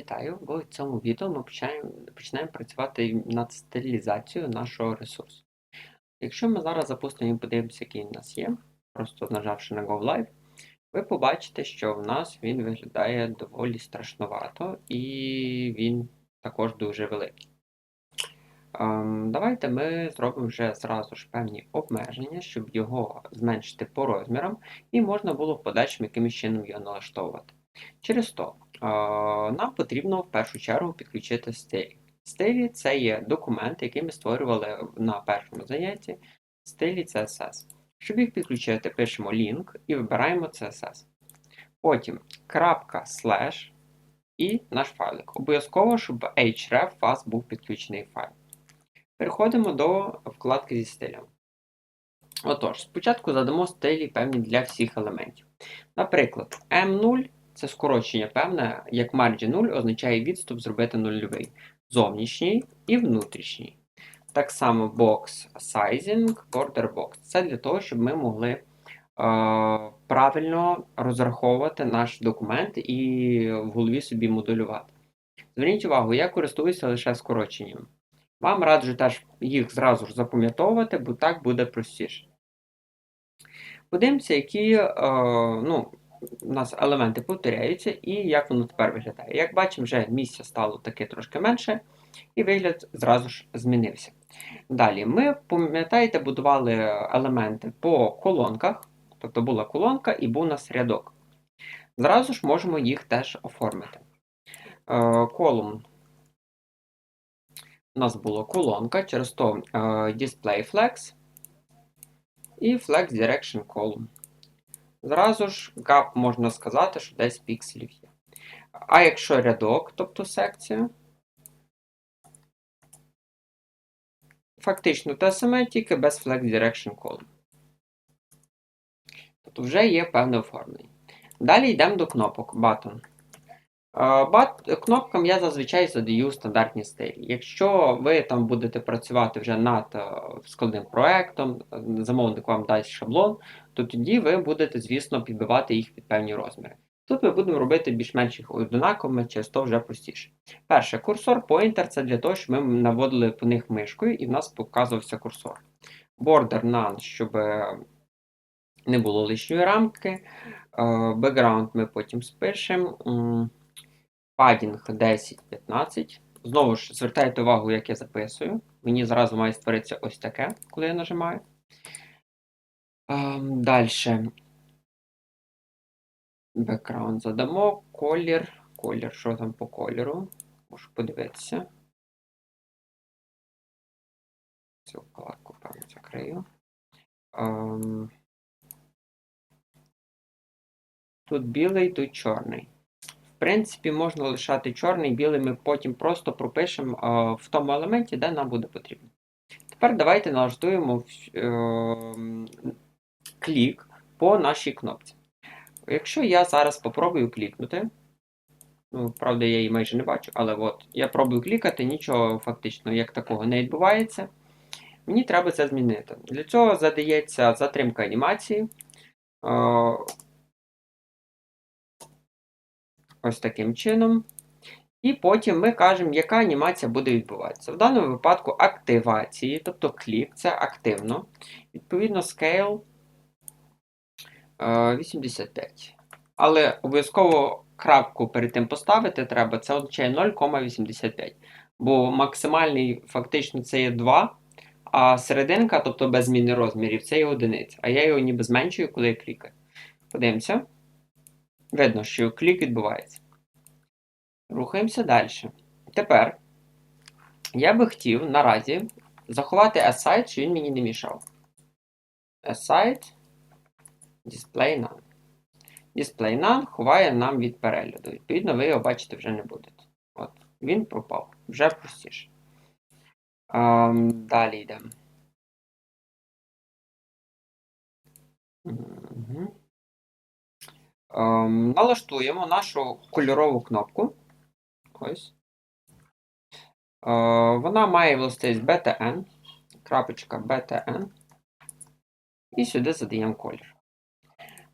Вітаю! В цьому відео ми починаємо, починаємо працювати над стилізацією нашого ресурсу. Якщо ми зараз запустимо і подивимося, який у нас є, просто нажавши на Go Live, ви побачите, що в нас він виглядає доволі страшновато і він також дуже великий. Ем, давайте ми зробимо вже зразу ж певні обмеження, щоб його зменшити по розмірам, і можна було в подальшому якимось чином його налаштовувати. Через то нам потрібно в першу чергу підключити стилі. Стилі це є документ, який ми створювали на першому занятті. Стилі CSS. Щоб їх підключити, пишемо link і вибираємо CSS. Потім крапка слеш і наш файлик. Обов'язково, щоб href у вас був підключений файл. Переходимо до вкладки зі стилем. Отож, спочатку задамо стилі певні для всіх елементів. Наприклад, M0 це скорочення певне, як margin 0 означає відступ зробити нульовий. Зовнішній і внутрішній. Так само box sizing, border box. Це для того, щоб ми могли е, правильно розраховувати наш документ і в голові собі моделювати. Зверніть увагу, я користуюся лише скороченням. Вам раджу теж їх зразу ж запам'ятовувати, бо так буде простіше. Подивимося, які е, ну, у нас елементи повторяються, і як воно тепер виглядає. Як бачимо, вже місця стало таке трошки менше, і вигляд зразу ж змінився. Далі, ми, пам'ятаєте, будували елементи по колонках, тобто була колонка і був у нас рядок. Зразу ж можемо їх теж оформити. Е, колумн. У нас була колонка, через то е, display flex і flex direction column. Зразу ж gap можна сказати, що десь пікселів є. А якщо рядок, тобто секція, фактично те саме, тільки без Flex Direction Column. Тобто вже є певне оформлення. Далі йдемо до кнопок Button. Кнопкам я зазвичай задаю стандартні стилі. Якщо ви там будете працювати вже над е, складним проектом, замовник вам дасть шаблон, то тоді ви будете, звісно, підбивати їх під певні розміри. Тут ми будемо робити більш-менш їх однаковими, через то вже простіше. Перше, курсор pointer це для того, щоб ми наводили по них мишкою і в нас показувався курсор. Border none, щоб не було лишньої рамки. Е, background ми потім спишемо. Падінг 10-15. Знову ж, звертайте увагу, як я записую. Мені зразу має створитися ось таке, коли я нажимаю. Ем, Далі. Бекграунд задамо. Колір. Колір, що там по кольору? Можу подивитися. Цю вкладку, певно, закрию. Ем, Тут білий, тут чорний принципі, можна лишати чорний, білий ми потім просто пропишемо в тому елементі, де нам буде потрібно. Тепер давайте налаштуємо е, клік по нашій кнопці. Якщо я зараз спробую клікнути, ну, правда, я її майже не бачу, але от я пробую клікати, нічого фактично як такого не відбувається. Мені треба це змінити. Для цього задається затримка анімації. Е, ось таким чином. І потім ми кажемо, яка анімація буде відбуватися. В даному випадку активації, тобто клік, це активно. Відповідно, scale 85. Але обов'язково крапку перед тим поставити треба, це означає 0,85. Бо максимальний фактично це є 2, а серединка, тобто без зміни розмірів, це є одиниця. А я його ніби зменшую, коли я клікаю. Подивимося. Видно, що клік відбувається. Рухаємося далі. Тепер я би хотів наразі заховати aside, що він мені не мішав. Aside, display none. Display none ховає нам від перегляду. Відповідно, ви його бачити вже не будете. От, Він пропав. Вже простіше. Um, далі йдемо. Угу. Ем, налаштуємо нашу кольорову кнопку. Ось. Е, вона має властивість BTN, крапочка BTN. І сюди задаємо колір.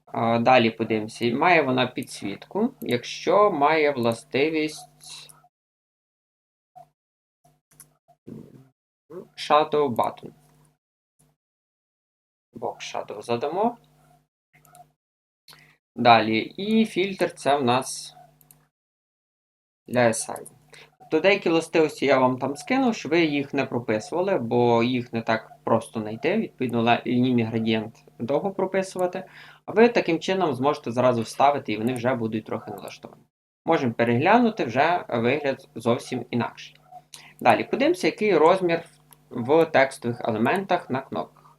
А, Далі подивимося. Має вона підсвітку, якщо має властивість Shadow Button. Box Shadow задамо. Далі. І фільтр це в нас для SI. То деякі властивості я вам там скинув, щоб ви їх не прописували, бо їх не так просто знайти. Відповідно, лінійний градієнт довго прописувати. А ви таким чином зможете зразу вставити, і вони вже будуть трохи налаштовані. Можемо переглянути вже вигляд зовсім інакший. Далі, подивимося, який розмір в текстових елементах на кнопках.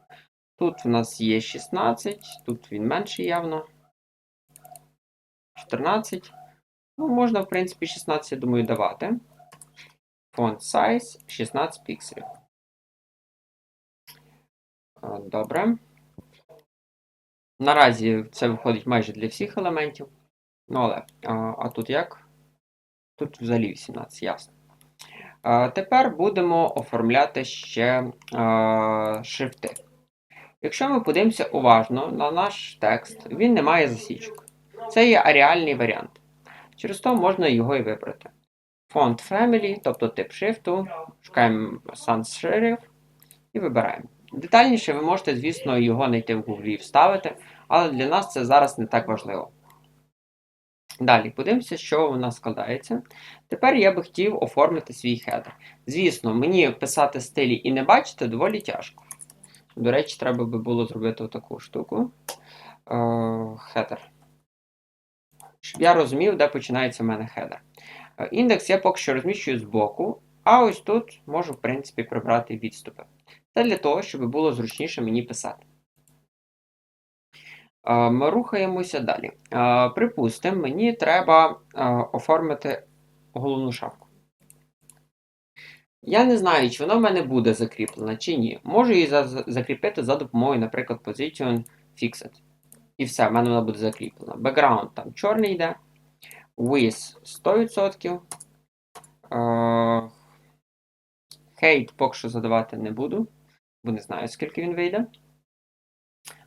Тут в нас є 16, тут він менший явно. 14. Ну, можна, в принципі, 16, я думаю, давати. Font size 16 пікселів. Добре. Наразі це виходить майже для всіх елементів. Ну, але, а, а тут як? Тут взагалі 18, ясно. А, Тепер будемо оформляти ще а, шрифти. Якщо ми подивимося уважно на наш текст, він не має засічок. Це є аріальний варіант. Через то можна його і вибрати. Font Family, тобто тип шрифту, шукаємо Sans Serif і вибираємо. Детальніше ви можете, звісно, його знайти в Google і вставити, але для нас це зараз не так важливо. Далі, подивимося, що у нас складається. Тепер я би хотів оформити свій хедер. Звісно, мені писати стилі і не бачити доволі тяжко. До речі, треба би було зробити таку штуку. Е, Хедер. Щоб я розумів, де починається в мене хедер. Е, Індекс я поки що розміщую збоку, а ось тут можу, в принципі, прибрати відступи. Це для того, щоб було зручніше мені писати. Е, Ми рухаємося далі. Е, Припустимо, мені треба оформити головну шапку. Я не знаю, чи вона в мене буде закріплена, чи ні. Можу її за- за- закріпити за допомогою, наприклад, Position Fixed. І все, в мене вона буде закріплена. Background там чорний йде. With 100%. Е, Хейт поки що задавати не буду, бо не знаю, скільки він вийде.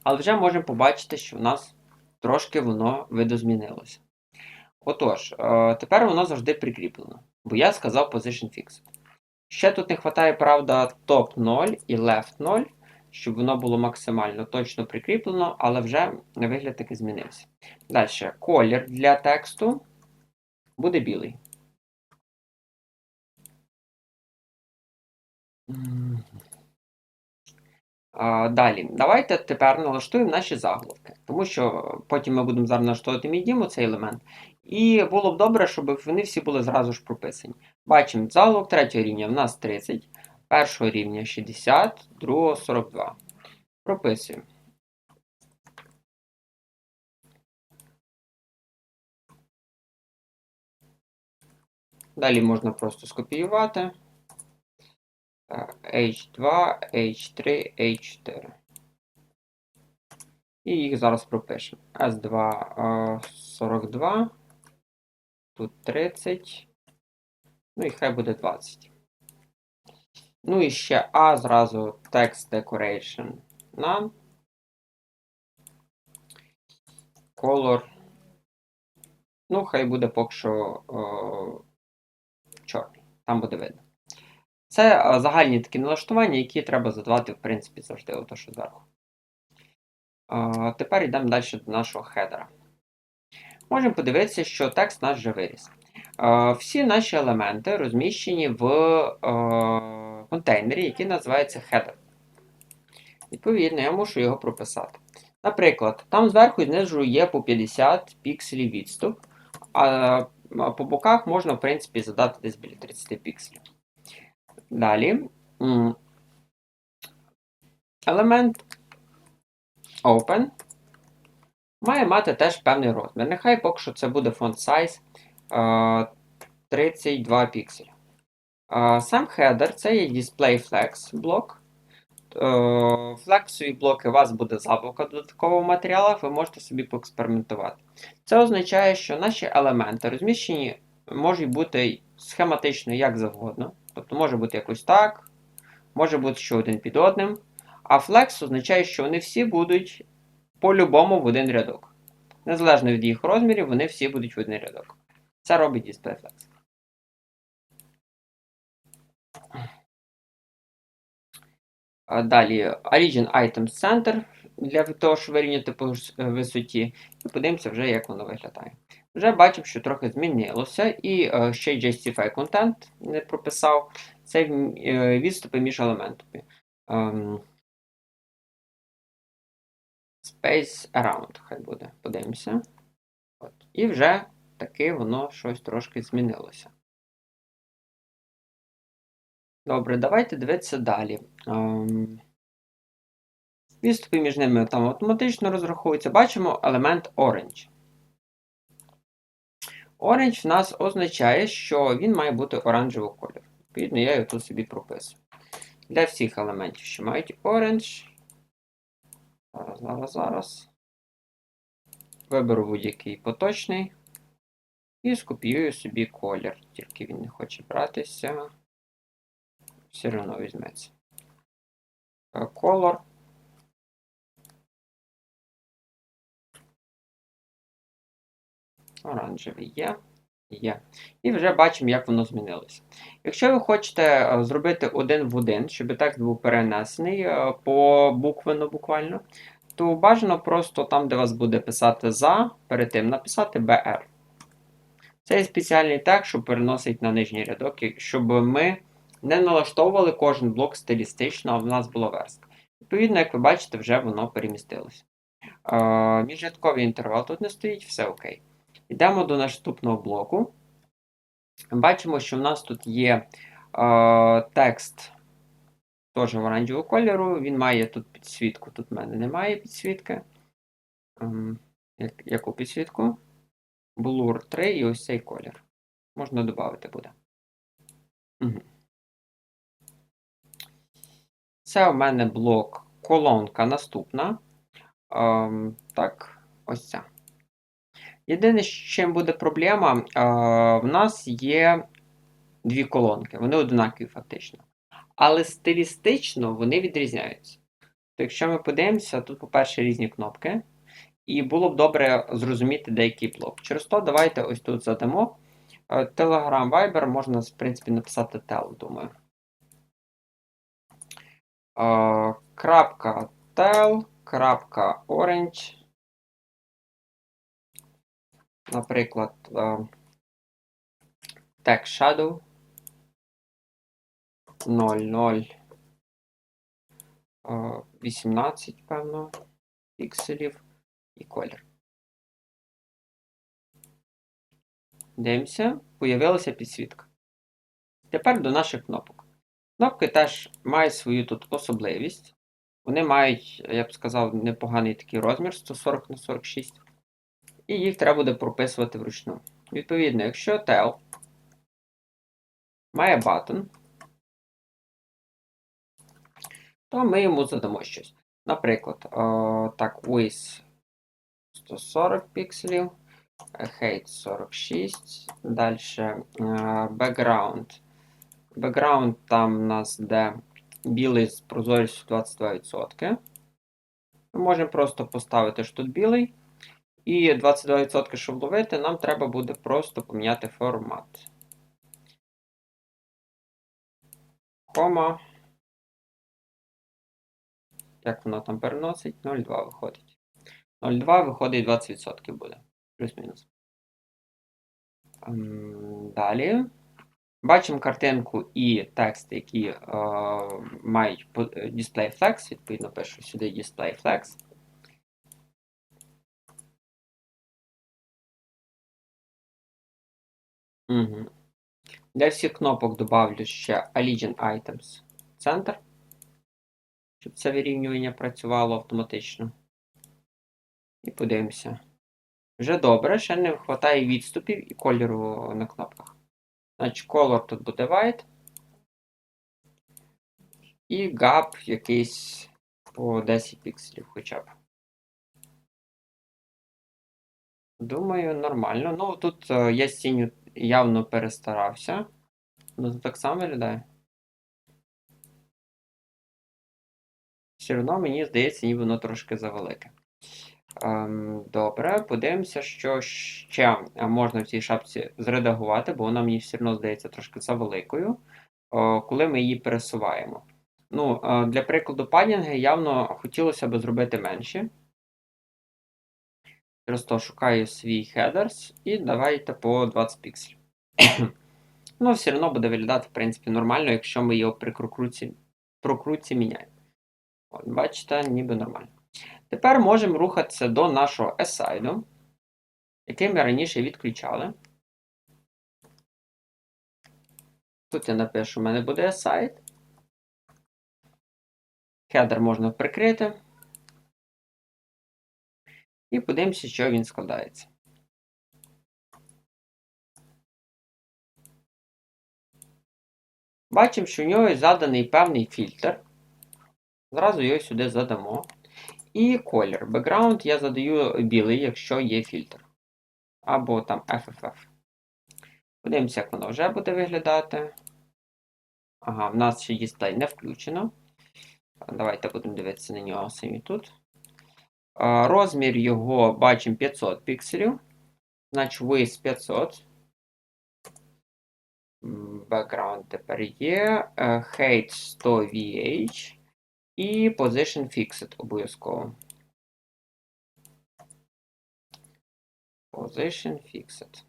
Але вже можемо побачити, що в нас трошки воно видозмінилося. Отож, е, тепер воно завжди прикріплено, бо я сказав Position Fixed. Ще тут не вистачає, правда, топ 0 і left 0, щоб воно було максимально точно прикріплено, але вже вигляд таки змінився. Далі, колір для тексту буде білий. Далі, давайте тепер налаштуємо наші заголовки, тому що потім ми будемо зараз налаштовувати мідіму цей елемент. І було б добре, щоб вони всі були зразу ж прописані. Бачимо, заголовок третього рівня в нас 30, першого рівня 60, другого 42. Прописуємо. Далі можна просто скопіювати. H2, H3, H4. І їх зараз пропишемо. S2 е, 42. Тут 30. Ну і хай буде 20. Ну і ще A зразу Text Decoration None. Color. Ну, хай буде поки що о, чорний. Там буде видно. Це е, загальні такі налаштування, які треба задавати, в принципі, завжди, ото що зверху. Е, Тепер йдемо далі до нашого хедера. Можемо подивитися, що текст наш вже виріс. Е, Всі наші елементи розміщені в е, контейнері, який називається header. Відповідно, я мушу його прописати. Наприклад, там зверху і знизу є по 50 пікселів відступ, а по боках можна, в принципі, задати десь біля 30 пікселів. Далі. Елемент Open має мати теж певний розмір. Нехай поки що це буде font size е, 32 пікселі. Сам header це є Display Flex блок. Е, Флексові блоки у вас буде заблока додаткового матеріалу, ви можете собі поекспериментувати. Це означає, що наші елементи розміщені можуть бути схематично як завгодно. Тобто може бути якось так, може бути ще один під одним. А флекс означає, що вони всі будуть по-любому в один рядок. Незалежно від їх розмірів, вони всі будуть в один рядок. Це робить DisplayFlex. Далі Origin Items Center для того, щоб вирівняти по е, висоті. І подивимося вже, як воно виглядає. Вже бачимо, що трохи змінилося, і е, ще Justify Content не прописав. Це е, відступи між елементами. Ем, Space Around, хай буде. Подивимося. От. І вже таки воно щось трошки змінилося. Добре, давайте дивитися далі. Ем, Відступи між ними там автоматично розраховуються. Бачимо елемент Orange. Orange в нас означає, що він має бути оранжевого кольору. Відповідно, я його тут собі прописую. Для всіх елементів, що мають Orange. Зараз, зараз, зараз. Виберу будь-який поточний. І скопіюю собі колір. Тільки він не хоче братися. Все одно візьметься. Color. Оранжевий є. Є. І вже бачимо, як воно змінилося. Якщо ви хочете е, зробити один в один, щоб текст був перенесений е, по буквенно буквально, то бажано просто там, де вас буде писати за, перед тим написати BR. Це є спеціальний тег, що переносить на нижній рядок, щоб ми не налаштовували кожен блок стилістично, а в нас була верстка. Відповідно, як ви бачите, вже воно перемістилося. Е, Міжрядковий інтервал тут не стоїть, все окей. Йдемо до наступного блоку. Бачимо, що в нас тут є е, текст теж оранжевого кольору. Він має тут підсвітку. Тут в мене немає підсвітки. Ем, яку підсвітку? Blur 3 і ось цей колір. Можна додати буде. Угу. Це у мене блок колонка наступна. Ем, так, ось ця. Єдине, з чим буде проблема, в нас є дві колонки, вони однакові фактично. Але стилістично вони відрізняються. То якщо ми подивимося, тут, по-перше, різні кнопки, і було б добре зрозуміти деякий блок. Через то давайте ось тут задамо. Telegram Viber можна, в принципі, написати tel, думаю. Крапка tel, крапка orange. Наприклад, е, Tag Shadow 00 е, 18, певно, пікселів і колір. Дивимося, появилася підсвітка. Тепер до наших кнопок. Кнопки теж мають свою тут особливість. Вони мають, я б сказав, непоганий такий розмір 140 на 46. І їх треба буде прописувати вручну. Відповідно, якщо tel має button, то ми йому задамо щось. Наприклад, е, так, width 140 пікселів, height 46, далі background. Background там у нас де білий з прозорістю 22%. Ми можемо просто поставити, що тут білий. І 22%, щоб ловити, нам треба буде просто поміняти формат. Кома. Як воно там переносить? 0,2 виходить. 0,2 виходить 20% буде. Плюс-мінус. Ем, Далі. Бачимо картинку і текст, які е, мають по- е, DisplayFlex. Відповідно, пишу сюди DisplayFlex. Угу. Для всіх кнопок добавлю ще Allegiant Items Center, щоб це вирівнювання працювало автоматично. І подивимося. Вже добре, ще не вистачає відступів і кольору на кнопках. Значить, color тут буде white. І gap якийсь по 10 пікселів хоча б. Думаю, нормально. Ну, тут е, я з тінню явно перестарався. Ну, тут так само виглядає. Все одно мені здається, ніби воно трошки завелике. Ем, добре, подивимося, що ще е, можна в цій шапці зредагувати, бо вона мені все одно здається трошки завеликою, о, коли ми її пересуваємо. Ну, е, Для прикладу, падінги явно хотілося б зробити менші. Просто шукаю свій хедерс і давайте по 20 пікселів. ну, все одно буде виглядати, в принципі, нормально, якщо ми його при прокрутці, прокрутці міняємо. От, Бачите, ніби нормально. Тепер можемо рухатися до нашого aside, який ми раніше відключали. Тут я напишу, у мене буде aside. Хедер можна прикрити. І подивимося, що він складається. Бачимо, що в нього заданий певний фільтр. Зразу його сюди задамо. І колір. Background я задаю білий, якщо є фільтр. Або там FFF. Подивимося, як воно вже буде виглядати. Ага, в нас ще дисплей не включено. Давайте будемо дивитися на нього самі тут. Розмір його бачимо 500 пікселів. Значить, width 500. Background тепер є. Height 100 VH. І Position Fixed обов'язково. Position Fixed.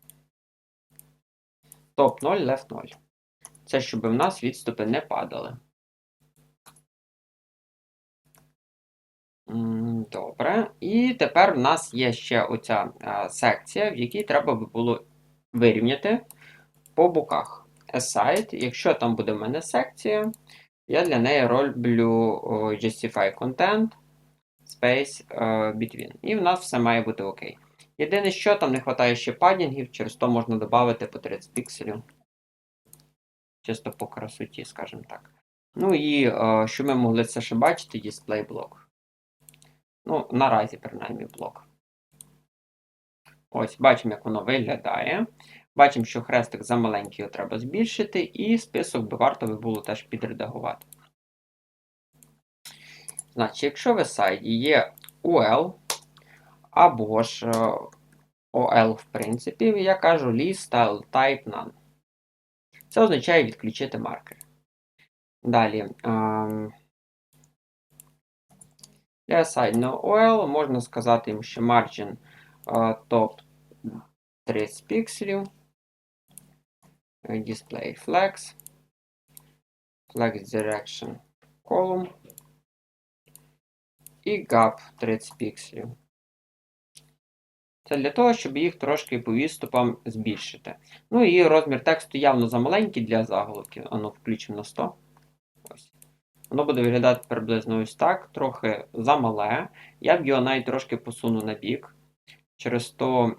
Top 0, left 0. Це щоб в нас відступи не падали. Добре. І тепер в нас є ще оця а, секція, в якій треба би було вирівняти по боках. Aside, якщо там буде в мене секція, я для неї роблю Justify Content Space Between. І в нас все має бути окей. Єдине, що там не вистачає ще падінгів, через то можна додати по 30 пікселів. Чисто по красоті, скажімо так. Ну і що ми могли це ще бачити, дисплей блок. Ну, наразі, принаймні, блок. Ось, бачимо, як воно виглядає. Бачимо, що хрестик замаленький його треба збільшити, і список би варто би було теж підредагувати. Значить, якщо в сайті є UL, або ж OL, в принципі, я кажу list style type none. Це означає відключити маркер. Далі. Для side no OL можна сказати їм, що margin top 30 пікселів. Display flex. Flex direction column. І gap 30 пікселів. Це для того, щоб їх трошки по відступам збільшити. Ну і розмір тексту явно замаленький для заголовків. Ану, включимо на 100. Ось. Воно буде виглядати приблизно ось так, трохи замале. Я б його навіть трошки посуну на бік. Через то.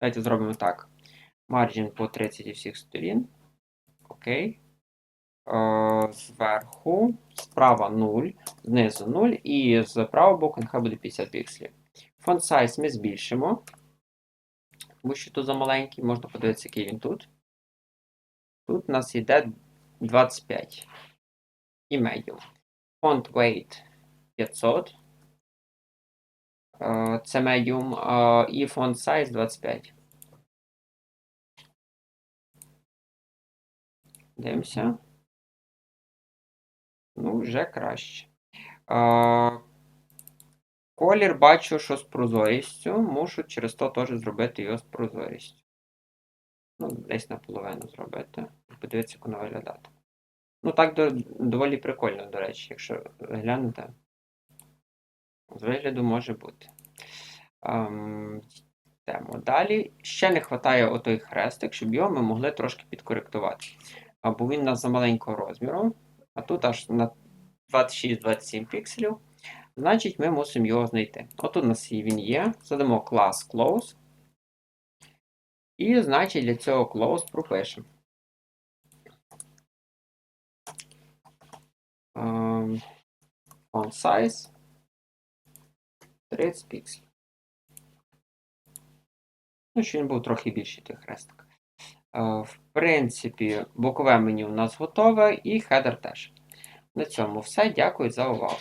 Давайте зробимо так. Марджин по 30 всіх сторін. Окей. Е, зверху, справа 0, знизу 0, і з правого боку нехай буде 50 пікселів. Фон size ми збільшимо. Бо що тут замаленький, можна подивитися, який він тут. Тут у нас йде 25 і. Font weight 500. Е, це medium. Е, і font size 25. Дивимося. Ну, вже краще. Колір бачу, що з прозорістю. Мушу через то теж зробити його з прозорістю. Ну, десь наполовину зробити. Подивіться, як воно виглядати. Ну, так доволі прикольно, до речі, якщо глянете. З вигляду може бути. Ем, Йдемо далі. Ще не вистачає отой хрестик, щоб його ми могли трошки підкоректувати або він у нас за маленького розміру, а тут аж на 26-27 пікселів. Значить, ми мусимо його знайти. От у нас він є. Задамо клас close. І, значить, для цього close пропишемо. Font size 30 пікселів. Ну, що він був трохи більший той хрестик. Е, в принципі, бокове меню у нас готове і хедер теж. На цьому все. Дякую за увагу.